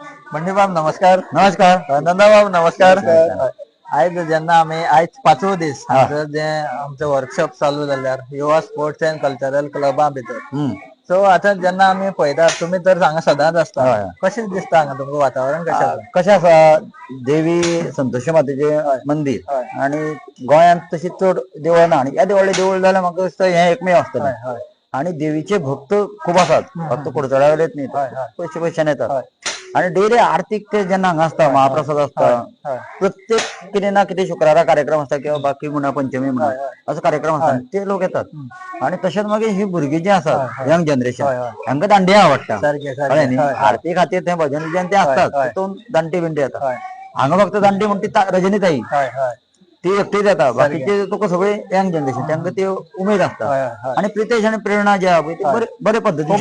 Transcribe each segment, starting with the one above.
बंडीबाब नमस्कार. नमस्कार. नंदाबाब नमस्कार. आयज जेन्ना आमी आयज पांचवो दीस जे आमचे वर्कशॉप चालू जाल्यार युवा स्पोर्ट्स अँड कल्चरल क्लबा भितर. सो आता जेन्ना आमी पळयता तुमी तर हांगा सदांच आसता. कशें दिसता हांगा तुमकां वातावरण कशें कशें आसा देवी संतोशी मातेचे मंदिर. आणि गोंयांत तशी चड देवळ ना आणि ह्या देवळी देवूळ जाल्यार म्हाका दिसता हे एकमेव आसतलें आणि देवीचे भक्त खूप आसात फक्त कुडचड्या वयलेच न्ही. पयशे पयशान येतात. आणि डेली आरतीक ते जेन्ना हांगा आसता महाप्रसाद हय प्रत्येक कितें ना कितें शुक्रारा कार्यक्रम आसता किंवा बाकी म्हणा पंचमी म्हणा. असो कार्यक्रम आसता ते लोक येतात. आणि तशेंच मागीर ही भुरगीं जी आसात यंग जनरेशन. हांकां दांडिया आवडटा कळ्ळें न्ही. आरती खातीर ते भजन बिजन ते असतात. तितून दांटी बिंटी येतात. हांगा फक्त दांटी म्हणटी रजनीताई. ती एकटीच येता बाकीचे तुका सगळे यंग जनरेशन तांकां ती उमेद हय आणि प्रितेश आणि प्रेरणा जे आहा ते बरे पद्धतीन.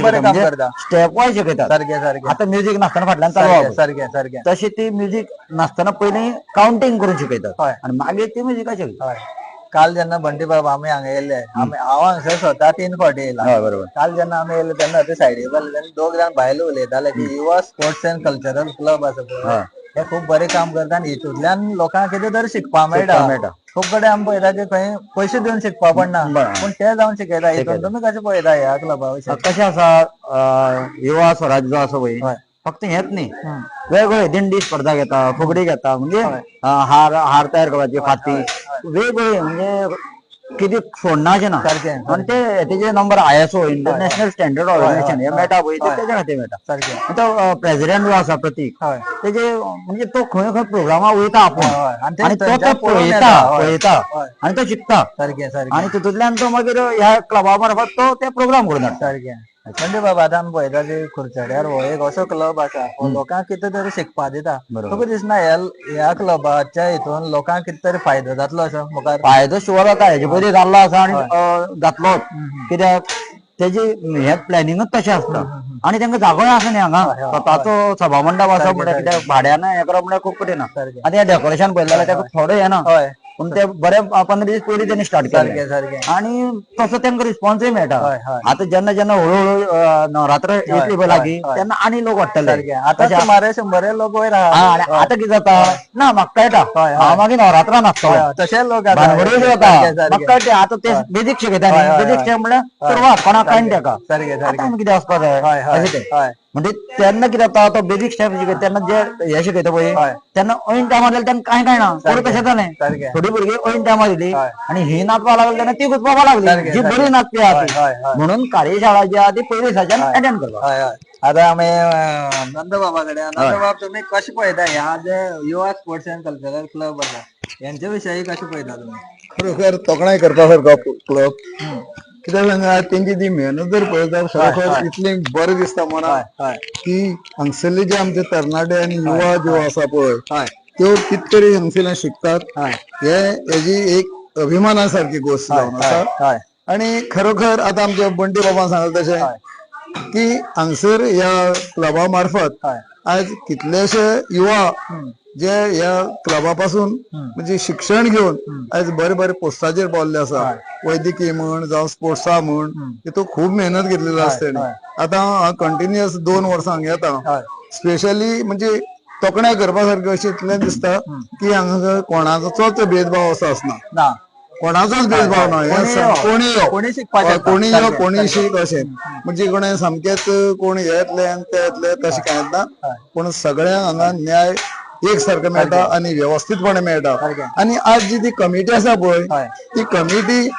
स्टेप सारकें सारकें आता म्युझिक नाचतना फाटल्यान चालू तशी ती म्युझिक नाचतना पयलीं काउंटिंग करून शिकयतात हय. आणि मागीर ती म्युझिका शिकयतात हय. काल जेन्ना बंटी बाब आमी हांगा येयले आमी हांव हांगसर स्वता तीन फावटी येयला काल जेन्ना आमी येयले तेन्ना ते सायडीक जाले दोग जाण भायले उलयताले की युवा स्पोर्ट्स अँड कल्चरल क्लब आसा. हे खूप बरें काम करता आनी हितूंतल्यान लोकांक कितें तरी शिकपा मेळटा मेळटा. खूब कडेन आमी पळयता की खंय पयशे दिवन शिकपा पडना बरं. पूण ते जावन शिकयता हितून तुमी कशें पळयता ह्या क्लबा विशीं कशें आसा अं, युवा स्वराज जो आसा पळय हय. फक्त हेच न्ही हं. वेगवेगळे दिंडी स्पर्धा घेता फुगडी घेता म्हणजे अं, हार हार तयार करपाची फाती वेगवेगळे म्हणजे कितें अशें ना आणि ते तेजे number I S O international standard organisation हे मेळटा पळय ते तेज्या खातीर मेळटा सारकें तो प्रेसिडेंट जो आसा प्रतीक हय. तेजे म्हणजे तो खंय खंय प्रोग्रामा वयता आपूण. आणि ते तो पळयता. पळयता. आणि तो शिकता सारकें सारकें आणि तितूंतल्यान तो मागीर ह्या क्लबा मार्फत तो ते प्रोग्राम करून हाडटा सारकें म्हणजे बाबा आतां पळयता की खुर्चड्यार हो एक असो क्लब आसा हो लोकांक कितें तरी शिकपा दिता. तुका दिसना ह्या ह्या क्लबाच्या हितून लोकांक कितें तरी फायदो जातलो असो. मुखार फायदो शुअर जाता हेजे पयलीं जाल्लो आसा आणि अं, जातलोच कित्याक? तेजी हे प्लॅनिंगच तशें आसता आणि तांकां जागोय आसा न्ही हांगा स्वताचो सभा मंडप आसा म्हणल्यार कित्याक? भाड्यान हें करप म्हणल्यार खूब कठीण आतां हें डेकोरेशन पळयलें जाल्यार ताका थोडें येना हय. पूण ते बरे पंदरा दीस पयलीं तेणी स्टार्ट केलें सारकें सारकें आणि तसो तांकां रिस्पॉन्सूय मेळटा हय हय. आता जेन्ना जेन्ना हळूहळू अं, नवरात्र येतली पळय लागीं. तेन्ना आनी लोक वाडटले सारकें आतां सुमारे शंबर लोक वयर हा, आहा आणि आता कितें जाता? ना म्हाका कळटा हय. हांव मागीर हय, तशे लोक आतां जाता. सारकें, कळटा आता ते बेजीक शिकयता हय, न्ही हय, बेजीक हय. शिकप म्हणल्यार सुरवात कोणाक कळना ताका सारकें आतां सारकें आमी कितें वचपा जाय हय हय अशें तें. हय. म्हणजे तेन्ना कितें जाता तो बेजीक स्टेप शिकयता तेन्ना जे हे शिकयता पळय हय. तेन्ना ऐन टायमार जाल्यार तांकां कांय कळना कोण तशें जालें सारकें थोडी भुरगीं ऐन टायमार दिली हय. आणि ही नाचपा लागली तेन्ना ती गुचपावपा लागली. सारकें, जी बरी सारकें. नाचपी आहा. हय, हय, ती हय. म्हणून कार्यशाळा जी आहा ती पयली अटेंड करपाक हय हय. आता आमी अं, नंदबाबा कडेन नंदबाब तुमी कशें पळयता ह्या जे युवा स्पोर्ट्स अँड कल्चरल क्लब आसा यांच्या विशयी कशें पळयता तुमी खरोखर तोखणाय करपा सारको क्लब कित्याक सांगा तेंची ती मेहनत जर पळयता खरोखर इतली बरें दिसता मना की हांगसरले जे आमचे तरणाटे आनी युवा ज्यो आसा पळय त्यो कित तरी हांगसरल्यान शिकतात. हे हेजी एक अभिमाना सारखी गोष्ट जावन आसा आणि खरोखर आता आमच्या बंटी बाबा सांगले तशें की हांगसर ह्या क्लबा मार्फत आज कितलेशे युवा जे ह्या क्लबा पासून म्हणजे शिक्षण घेवन आज बरे बरे पोस्टाचेर पावल्ले आसा. वैद्यकीय म्हण जावं स्पोर्ट्सा म्हण तितून खूब मेहनत घेतलेली आसता तेणी आतां हांव कंटिन्युअस दोन वर्सां हांगा येता स्पेशली म्हणजे तोखणाय करपा सारकें अशें इतलें दिसता की हांगा कोणाचोच भेदभाव असो आसना कोणाचोच भेदभाव ना हे स- कोणी यो कोणी शकता. कोणी यो कोणी शीक अशें म्हणजे कोणें सामकेंच कोण हे येतले आनी ते येतले तशें कांय ना पूण सगळ्यांक हांगा न्याय एक सारको मेळटा आनी व्यवस्थितपणे मेळटा. आनी आज जी ती कमिटी आसा पळय. ती कमिटी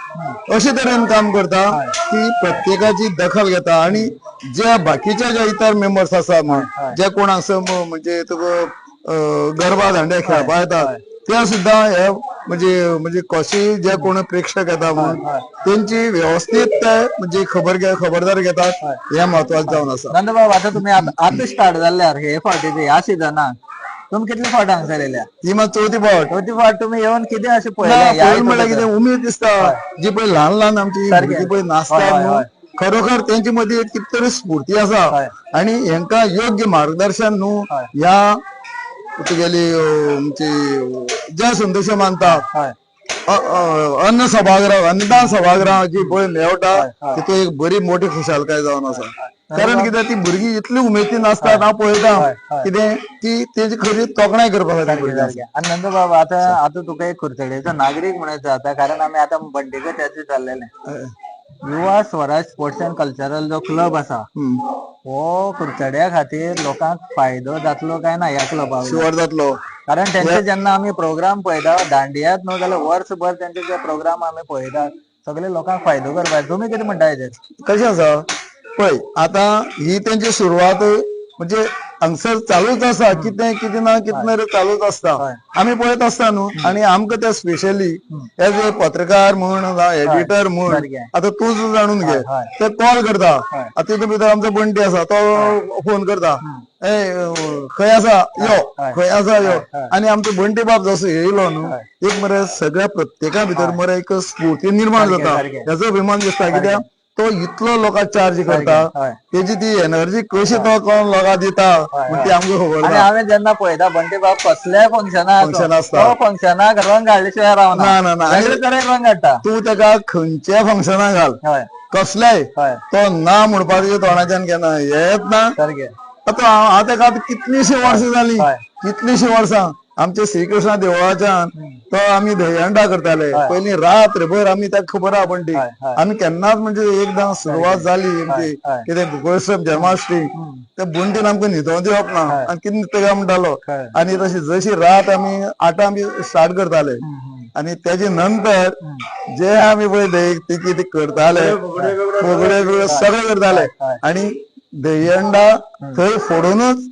अशे तरेन काम करता की प्रत्येकाची दखल घेता आणि ज्या बाकीच्या ज्या इतर मेंबर्स आसा म्हण जे कोण असं म्हणजे तुका गरबा दांडिया खेळपा येतात त्या सुद्धा हे म्हणजे म्हणजे कशी जे कोण प्रेक्षक येता म्हणून त्यांची व्यवस्थित म्हणजे खबर खबरदार घेतात हे. महत्वाचं जावन आसा नंदबाब आता तुम्ही आत- स्टार्ट जाल्ल्यार हे फावटीचे ह्या सिजनाक तुमी कितले फावट हांगसर येयल्या ही मात चवथी फावट चवथी फावट तुमी येवन कितें अशें पळयलें म्हणल्यार कितें उमेद दिसता. जी पळय ल्हान ल्हान आमची. भुरगीं पळय नाचता. खरोखर तेंचे मदीं एक कित तरी स्फूर्ती हय. आणि हेंका योग्य मार्गदर्शन न्हू हय. तुगेली आमची ज्या संदेश मानतात हय. अ- अ- अन्न सभागृह अन्नदान सभागृह जी पळय मेळटा. तितून एक बरी मोठी खुशालकाय जावन आसा कारण कितें ती भुरगीं इतली उमेदीन आसतात हांव पळयता. कितें ती तेजी खरी तोखणाय करपाक जाय नंदू बाबा आता आता तुका एक खुर्चडेचो नागरीक म्हणायचं आता कारण आम्ही आता बंडेकर त्याचे चाललेले. Yuva Swaraj sports and cultural जो क्लब असा हम्म. हो खुर्चड्या खातीर लोकांक फायदो जातलो काय ना ह्या क्लबा शिवर जातलो. कारण त्यांचे जेन्ना आम्ही प्रोग्राम पळयता दांडियात न्हू जाल्यार वर्सभर त्यांचे जे प्रोग्राम आम्ही पळयतात सगळे लोकांक फायदो करपाक तुम्ही कितें म्हणटा हेजेर कशें आसा? पळय आता ही तेंची सुरवात म्हणजे हांगसर चालूच आसा कितें कितें ना कितें ना चालूच आसता. आमी पळयत आसता न्हू आणि आमकां ते स्पेशली एज ए पत्रकार म्हण एडिटर म्हण. आता तूं जाणून घे. ते कॉल करता. आता तितून भितर आमचो बंटी आसा तो फोन करता. ए अं, खंय आसा यो. खंय आसा यो. आणि आमचो बंटी बाब जसो येयलो न्हू एक मरे सगळ्या प्रत्येका भितर मरे एक स्फूर्ती निर्माण जाता. याचो अभिमान दिसता कित्याक तो इतलो लोकांक चार्ज करता. तेजी ती एनर्जी कशी तो कोण लोकांक दिता ती आमकां खबर ना. हांवें जेन्ना पळयता बंटी बाब कसल्याय फंक्शनाक Function आसता. तो फंक्शनाक रंग हाडले शिवाय रावना. ना, ना, तरेन रंग हाडटा. तूं ताका खंयच्या फंक्शनाक घाल. कसल्याय? हय. तो ना म्हणपाक तोंडाच्यान केन्ना येत ना. सारकें. आता हांव हांव ताका आतां कितलींशीं वर्सां जालीं. कितलींशीं वर्सां? आमच्या श्रीकृष्णा देवळाच्यान तो आमी दहयंडा करताले. पयलीं रात्रभर आमी ताका खबर आहा पण ती हय, हय. आमी केन्नाच म्हणजे एकदां सुरवात जाली आमची. कितें गोकुळश्रम जन्माष्टमी. त्या बुंटीन आमकां न्हिदोवंक दिवप ना. आनी कितें न्हिदता म्हणटालो. आनी तशी जशी रात आमी आठां आमी स्टार्ट करताले. आणि त्याच्या नंतर जे आम्ही पळय ते कितें करताले बिगड्यो सगळे करताले. आणि दहीहंडा थंय फोडूनच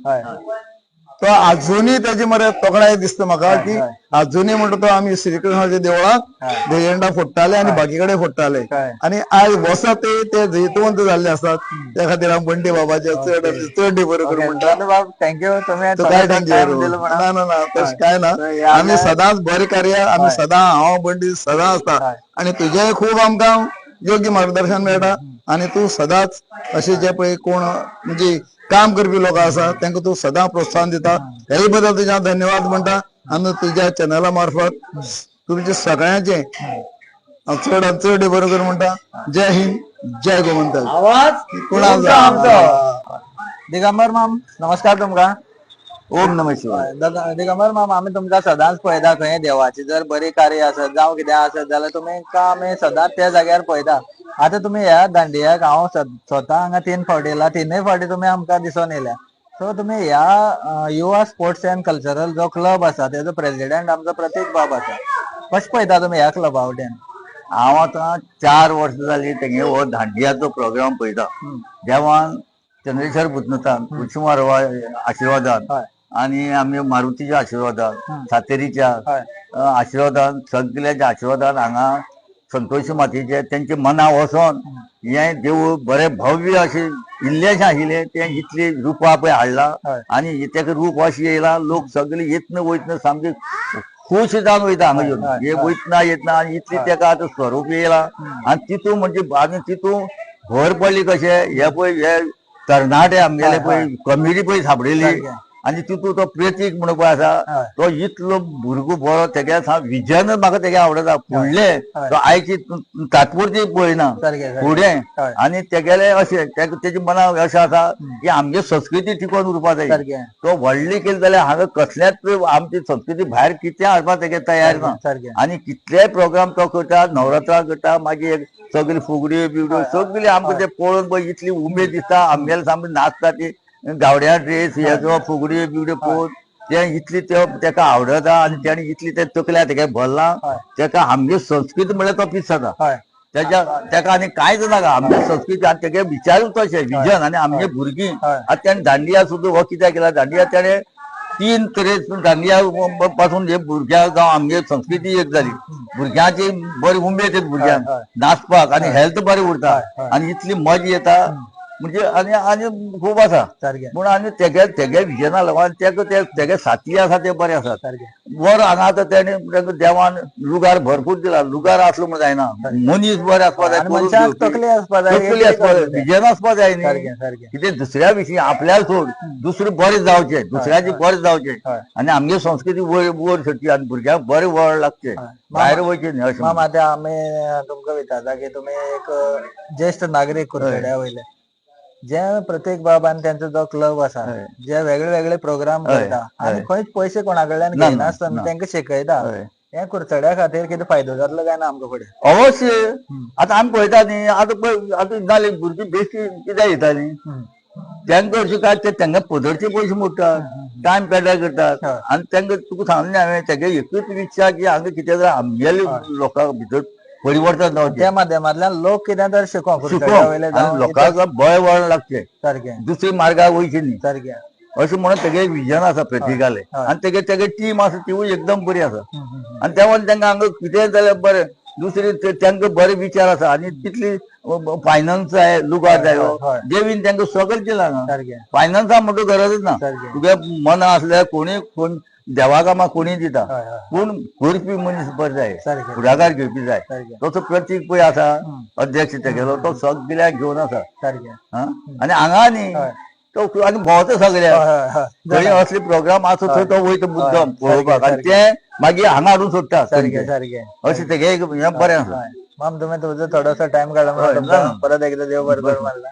तो अजूनही त्याची मरे तोखणाय दिसता म्हाका की. अजूनही म्हणतो तो आम्ही श्रीकृष्णाच्या देवळात. दहीहंडा फोडटाले आणि बाकीकडे फोडटाले. आणि आज वसत ते ते जैतवंत जाल्ले असतात त्या खातीर हांव बंटी बाबाचे चड चड बरोबर म्हणटा नंदू बाब थँक्यू तुम्ही तो काय थँक्यू ना ना ना. तशें काय ना. आम्ही सदांच बरे कार्य आम्ही सदां हांव बंडी सदां असता. हय. आणि तुझेय खूब आमकां योग्य मार्गदर्शन मेळटा आणि तू सदांच अशे जे पळय कोण म्हणजे काम करपी लोक आसा तांकां तू सदां प्रोत्साहन दिता. हेयबद्दल तुज्या धन्यवाद म्हणटा आनी तुज्या चॅनला मार्फत तुमचे सगळ्यांचे हांव चड बरोबर म्हणटा जय हिंद जय गोमंतक आवाज आमचो. दिगंबर माम नमस्कार तुमका. ओम नम शिवाय. दग- दिगंबर माम आम्ही तुमका सदांच पळयता खंय देवाची. जर बरी कार्य आसत जावं कितें आसत जाल्यार तुमी आमी सदांच त्या जाग्यार पळयता? आता तुम्ही ह्या दांडियाक हांव स्वता हांगा तीन फावटी येयला तिनूय फावटी तुमी आमकां दिसून येयल्या. सो तुमी ह्या युवा स्पोर्ट्स अँड कल्चरल जो क्लब आसा तेजो प्रेसिडेंट आमचो प्रतीक बाब आसा. कशें पळयता तुमी ह्या क्लबा वटेन हांव आतां चार वर्सां जालीं तेगे हो दांडियाचो प्रोग्राम पळयता. देवान चंद्रेश्वर भुतनतान कुचुमार आशिर्वादान आणि आमी मारुतीच्या आशिर्वादान सातेरीच्या आशिर्वादान सगल्याच्या आशिर्वादान हांगा संतोशी मातीचे तेंचे मना वचोन हे. देवूळ बरें भव्य अशें इल्लेशें आशिल्लें तें इतली रुपां पळय हाडलां. आनी तेका रूप अशें येयला लोक सगळे येतना वयतना सामके खूश जावन वयता हांगा येवन हे वयतना येतना आनी इतली तेका आतां स्वरूप येयला. आनी तितून म्हणजे आनी तितून भर पडली कशें हे पळय हे तरणाटे आमगेले पळय कमिटी पळय सापडिल्ली सारकें. आनी तितून तो प्रतीक म्हणून पळय हय. आसा तो इतलो भुरगो बरो तेगे विजन म्हाका तेगे आवडटा फुडले. तो आयची तात्पुरती पळयना. फुडें. आनी तेगेले अशें तेजे मनाक अशें आसा की आमगे संस्कृती टिकोवन उरपा जाय तो व्हडली केली जाल्यार हांगा कसल्याच आमची संस्कृती भायर कितें हाडपाक तेगे तयार ना. आनी कितलेय प्रोग्राम तो करता नवरात्रा करता मागीर सगळी फुगड्यो बिगड्यो सगळी आमकां ते पळोवन पळय इतली उमेद दिसता आमगेले सामकी नाचता ती. गावड्या ड्रेस हेजो फुगड्यो बिगड्यो पळोवन ते इतली ते तेका आवडटा आनी तेणी इतली ते तकल्या तेगे भरला. तेका आमगे संस्कृती म्हळ्यार तो पीस जाता त्याच्या तेका आनी कांयच नाका आमगे संस्कृती आनी तेगे विचारूच तशें विजन आनी आमगे भुरगीं. आतां तेणें दांडिया सुद्दां हो कित्याक केला. दांडिया तेणें तीन तरेन दांडिया पासून हे भुरग्यां जावं आमगे संस्कृती एक जाली भुरग्यांची बरी उमेद येता भुरग्यांक. नाचपाक आनी हेल्थ बरें उरता. आनी इतली मजा येता. म्हणजे आनी आनी खूब आसा सारकें पूण आनी तेगे तेगे विजना लागून तेका ते तेगे साथी आसा ते बरे सारकें वर हांगा आतां तेणे तेका देवान लुगार भरपूर दिला. लुगार आसलो म्हण जायना मनीस बरें आसपा जाय तकली आसपा जाय तकली आसपा जाय विजन आसपा जाय न्ही कितें दुसऱ्या विशीं आपल्याला सोड दुसरें बरें जावचें दुसऱ्याची बरें जावचें. आनी आमगे संस्कृती वयर वयर सरची आनी भुरग्यांक बरें वळ लागचें. भायर वयचें न्ही अशें आम्ही तुमका विचारता की तुम्ही एक ज्येष्ठ नागरिक कुरखेड्या वयले? जे प्रत्येक बाबान त्यांचा जो क्लब असा हय. जे वेगळे वेगळे प्रोग्राम हय, करता आणि हय. खंयच पयशे कोणाकडल्यान ना, घेयना ना. तांकां शिकयता हय. हे कुरचड्या खातीर कितें फायदो जातलो काय ना आमकां फुडें अवश्य आता आमी पळयता न्ही आतां पळय आतां नाले भुरगीं बेश्टी कित्याक येतालीं तांकां अशें काय ते तांकां पदरचे पयशे मोडटात टायम पेड्यार करतात हय. आनी तांकां तुका सांगलें हांवें तेगे एकूच इच्छा की हांगा कितें तरी आमगेले लोकां भितर परिवर्तन जावचें त्या माध्यमांतल्यान लोक कितें तर शिकोंक आनी जावं लोकांक भंय वळण लागचें सारकें दुसरी मार्गार वयची न्ही. सारकें अशें म्हणून तेगे विजन आसा प्रत्येकाले हय. आनी तेगे तेगे टीम आसा तिवूय एकदम बरी आसा हम्म, हम्म, हम्म. आनी त्या वयल्यान तांकां हांगा कितें जाल्यार बरें. दुसरी ते- तांकां बरे विचार आसा आनी तितली फायनान्स जाय लुगार जायो हय. देवीन तांकां सगळें केलां हांगा सारकें फायनान्सा म्हणटा गरजच ना. सारकें तुगे मन असल्यार कोणी कोण देवा कामा कोणी दिता? हय हय पूण करपी मनीस बरें जाय. सारकें फुडाकार घेवपी जाय. सारकें तसो प्रतीक पळय आसा अध्यक्ष तेगेलो तो सगळ्याक घेवन आसा सारकें हा? आनी हांगा न्ही हय. तो आनी भोंवता सगळ्याक हय हय खंय असले प्रोग्राम आसा थंय तो वयता मुद्दम. पळोवपाक आनी सारकें, ते मागीर हांगा हाडून सोडटा सारकें सारकें अशें तेगे एक हें बरें आसा हय. माम तुम्ही तुझं थोडासा टाइम काढला हय, म्हणून तुमचा. परत एकदा देव बरोबर म्हणला